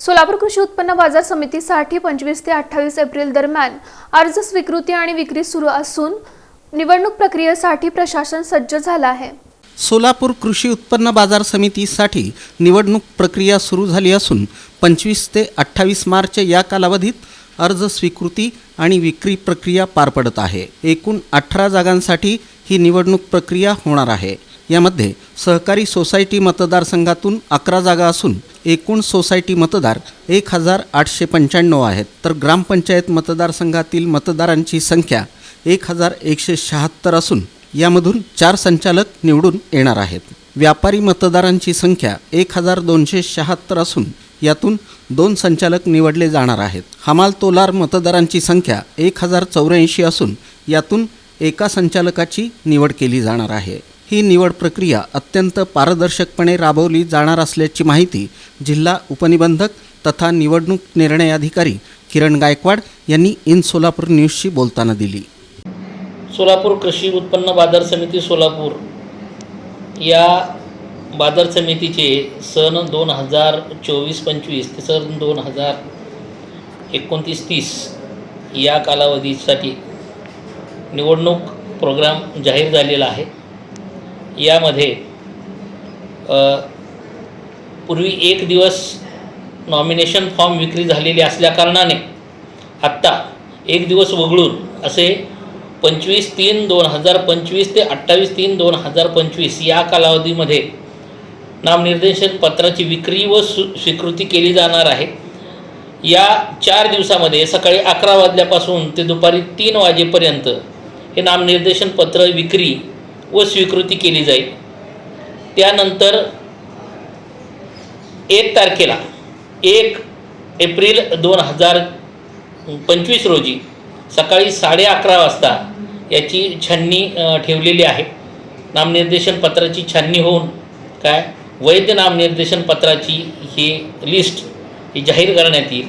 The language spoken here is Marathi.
सोलापूर कृषी उत्पन्न बाजार समितीसाठी पंचवीस ते अठ्ठावीस एप्रिल दरम्यान अर्ज स्वीकृती आणि विक्री सुरू असून निवडणूक प्रक्रियेसाठी प्रशासन सज्ज झालं आहे. सोलापूर कृषी उत्पन्न बाजार समितीसाठी निवडणूक प्रक्रिया सुरू झाली असून पंचवीस ते अठ्ठावीस मार्च या कालावधीत अर्ज स्वीकृती आणि विक्री प्रक्रिया पार पडत आहे. एकूण अठरा जागांसाठी ही निवडणूक प्रक्रिया होणार आहे. यामध्ये सहकारी सोसायटी मतदारसंघातून अकरा जागा असून एकूण सोसायटी मतदार एक हजार आठशे पंच्याण्णव आहेत. तर ग्रामपंचायत मतदारसंघातील मतदारांची संख्या एक हजार एकशे शहात्तर असून यामधून चार संचालक निवडून येणार आहेत. व्यापारी मतदारांची संख्या एक हजार दोनशे शहात्तर असून यातून दोन संचालक निवडले जाणार आहेत. हमाल तोलार मतदारांची संख्या एक हजार चौऱ्याऐंशी असून यातून एका संचालकाची निवड केली जाणार आहे. ही निवड प्रक्रिया अत्यंत पारदर्शकपणे राबवली जाणार असल्याची माहिती जिल्हा उपनिबंधक तथा निवडणूक निर्णय अधिकारी किरण गायकवाड यांनी इन सोलापूर न्यूजशी बोलताना दिली. सोलापूर कृषी उत्पन्न बाजार समिती सोलापूर या बाजार समितीचे सन दोन हजार चोवीस पंचवीस ते सन दोन हजार एकोणतीस तीस या कालावधीसाठी निवडणूक प्रोग्राम जाहीर झालेला आहे. यामध्ये पूर्वी एक दिवस नॉमिनेशन फॉर्म विक्री झालेली असल्याकारणाने आत्ता एक दिवस वगळून असे पंचवीस तीन दोन हजार पंचवीस ते अठ्ठावीस तीन दोन हजार पंचवीस या कालावधीमध्ये नामनिर्देशन पत्राची विक्री व सु स्वीकृती केली जाणार आहे. या चार दिवसामध्ये सकाळी अकरा वाजल्यापासून ते दुपारी तीन वाजेपर्यंत हे नामनिर्देशन पत्र विक्री व स्वीकृती केली जाईल. त्यानंतर एक तारखेला एक एप्रिल दोन हजार पंचवीस रोजी सकाळी साडे अकरा वाजता याची छाननी ठेवलेली आहे. नामनिर्देशन पत्राची छाननी होऊन काय? वैध नामनिर्देशन पत्राची ही लिस्ट ही जाहीर करण्यात येईल.